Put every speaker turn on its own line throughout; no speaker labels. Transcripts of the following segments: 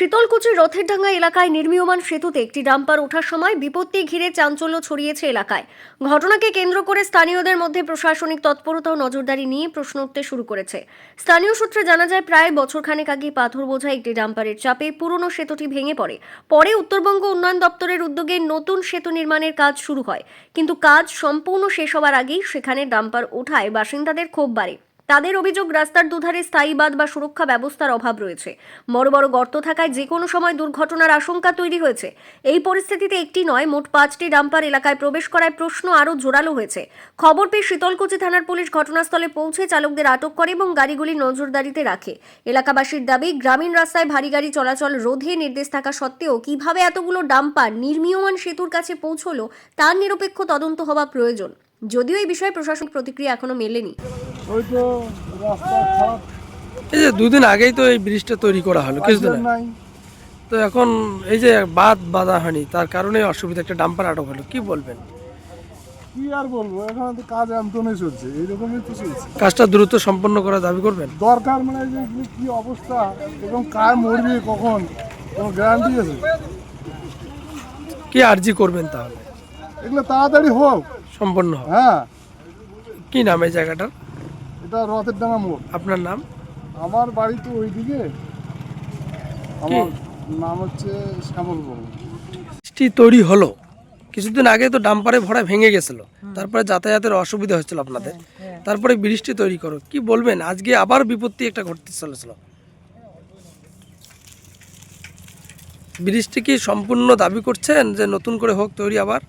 শীতলকুচির রথের ডাঙ্গা এলাকায় নির্মীয়মান সেতুতে একটি ডাম্পার ওঠার সময় বিপত্তি ঘিরে চাঞ্চল্য ছড়িয়েছে এলাকায়। ঘটনাকে কেন্দ্র করে স্থানীয়দের মধ্যে প্রশাসনিক তৎপরতা ও নজরদারি নিয়ে প্রশ্ন উঠতে শুরু করেছে। স্থানীয় সূত্রে জানা যায়, প্রায় বছরখানেক আগে পাথর বোঝা একটি ডাম্পারের চাপে পুরনো সেতুটি ভেঙে পড়ে। পরে উত্তরবঙ্গ উন্নয়ন দপ্তরের উদ্যোগে নতুন সেতু নির্মাণের কাজ শুরু হয়। কিন্তু কাজ সম্পূর্ণ শেষ হওয়ার আগেই সেখানে ডাম্পার ওঠায় বাসিন্দাদের ক্ষোভ বাড়ে। তাদের অভিযোগ রাস্তার দুধারে স্থায়ী বাঁধ বা সুরক্ষা ব্যবস্থার অভাব রয়েছে। বড় বড় গর্ত থাকায় যে কোনো সময় দুর্ঘটনার আশঙ্কা তৈরি হয়েছে। এই পরিস্থিতিতে একটি নয়, মোট পাঁচটি ডাম্পার এলাকায় প্রবেশ করায় প্রশ্ন আরও জোরালো হয়েছে। খবর পেয়ে শীতলকুচি থানার পুলিশ ঘটনাস্থলে পৌঁছে চালকদের আটক করে এবং গাড়িগুলি নজরদারিতে রাখে। এলাকাবাসীর দাবি, গ্রামীণ রাস্তায় ভারী গাড়ি চলাচল রোধে নির্দেশ থাকা সত্ত্বেও কীভাবে এতগুলো ডাম্পার নির্মীয়মান সেতুর কাছে পৌঁছলো, তার নিরপেক্ষ তদন্ত হওয়া প্রয়োজন। যদিও এই বিষয়ে প্রশাসনিক প্রতিক্রিয়া এখনও মেলেনি।
ওই তো রাস্তা খারাপ
এই যে দুদিন আগেই তো এই ব্রিজটা তৈরি করা হলো কিছুদিন
নাই।
তো এখন এই যে বাদ বাধা হয়নি তার কারণে অসুবিধা একটা ডাম্পার আটক হলো কি বলবেন?
কি আর বলব এখানে তো কাজ এমতনে চলছে এইরকমই তো চলছে।
কাজটা দ্রুত সম্পন্ন করা দাবি করবেন?
দরকার মানে যে কি অবস্থা এবং কার মরবে কখন কোনো গ্যারান্টি আছে?
কি আর্জি করবেন তাহলে?
এগুলো তাড়াতাড়ি হোক।
সম্পন্ন হবে
হ্যাঁ।
কি নাম এই জায়গাটার?
এটা রথের ডাঙা মোড়।
আপনার নাম?
আমার বাড়ি তো ওইদিকে। আমার নাম হচ্ছে শ্যামল
তৈরি হলো। কিছুদিন আগে তো ডাম্পারে ভরা ভেঙে গেছিল। তারপরে যাতায়াতের অসুবিধা হয়েছিল আপনাদের। তারপরে বৃষ্টি তৈরি করো। কি বলবেন? আজকে আবার বিপত্তি একটা ঘটতে চলেছিল। বৃষ্টি কি সম্পূর্ণ দাবি করছেন যে নতুন করে হোক তৈরি আবার?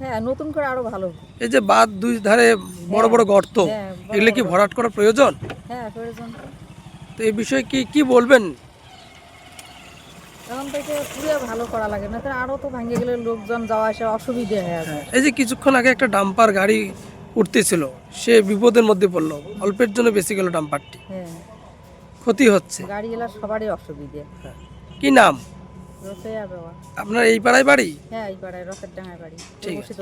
হ্যাঁ নতুন করে আরও ভালো
এই যে বাদ দুই ধারে বড় বড় গর্ত
হ্যাঁ,
এগুলো কি ভরাট করা প্রয়োজন?
হ্যাঁ প্রয়োজন।
তো এই বিষয়ে কি কি বলবেন?
এখন থেকে পুরো ভালো করা লাগে না তো আরও তো ভাঙে গেলে লোকজন যাওয়া আসা অসুবিধা হয়ে
এই যে কিছুক্ষণ আগে একটা ডাম্পার গাড়ি উঠতেছিল সে বিপদের মধ্যে পড়ল অল্পের জন্য বেশি গেল ডাম্পারটি। ক্ষতি হচ্ছে।
গাড়ি সবারই অসুবিধে।
কি নাম? আপনার এই পাড়ায় বাড়ি?
হ্যাঁ এই পাড়ায় রথের বাড়ি
ঠিক আছে।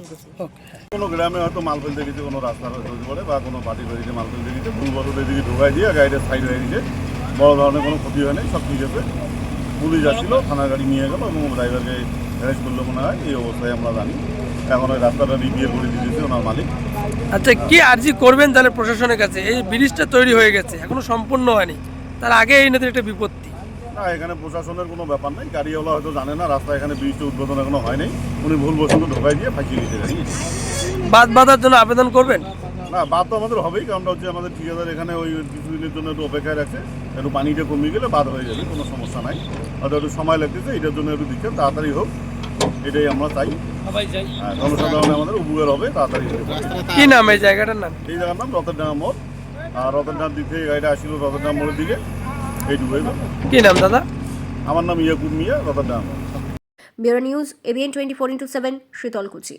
ওকে
কোনো গ্রামে হয়তো মাল ফেলতে গেছে কোনো রাস্তার হয়তো হতে বা কোনো পার্টি বাড়িতে মাল ফেলতে গেছে ভুলবশত এদিকে ঢোকাই দিয়ে গাড়িটা সাইড হয়ে গেছে বড় ধরনের কোনো ক্ষতি হয়নি সব ঠিক আছে। পুলিশ আসছিল থানার গাড়ি নিয়ে গেল এবং ড্রাইভারকে অ্যারেস্ট করল মনে হয় এই অবস্থায় আমরা জানি। এখন ওই রাস্তাটা রিপিয়ার করে দিয়েছে ওনার মালিক।
আচ্ছা কি আর্জি করবেন তাহলে প্রশাসনের কাছে? এই ব্রিজটা তৈরি হয়ে গেছে এখনও সম্পূর্ণ হয়নি। তার আগে এই নদীর একটা বিপত্তি।
না এখানে প্রশাসনের কোনো ব্যাপার নেই। গাড়িওয়ালা হয়তো জানে না রাস্তা এখানে ব্রিজটা উদ্বোধন এখনও হয়নি উনি ভুলবশত ঢোকাই দিয়ে ফাঁকিয়ে দিতে
বাদ বাঁধার জন্য আবেদন করবেন?
না বাদ তো আমাদের হবেই কারণটা হচ্ছে আমাদের ঠিকাদার এখানে ওই কিছুদিনের জন্য একটু অপেক্ষায় রাখছে একটু পানিটা কমিয়ে গেলে বাদ হয়ে যাবে কোনো সমস্যা নাই। হয়তো একটু সময় লাগতেছে এটার জন্য একটু দিচ্ছেন তাড়াতাড়ি হোক। এটাই আমরা চাই। হ্যাঁ, জনসাধারণ আমাদের উপকার হবে তাড়াতাড়ি
কি নাম এই জায়গাটার নাম?
এই জায়গার নাম রতরডাঙ্গা মোড়। আর রতরডাঙ্গার দিক থেকে গাড়িটা আসছিল রতরডাঙ্গা মোড়ের দিকে।
কি নাম দাদা?
আমার নাম ইয়াকুব মিয়া রতরডাঙ্গা নাম।
Bureau news ABN twenty four into seven Sitalkuchi.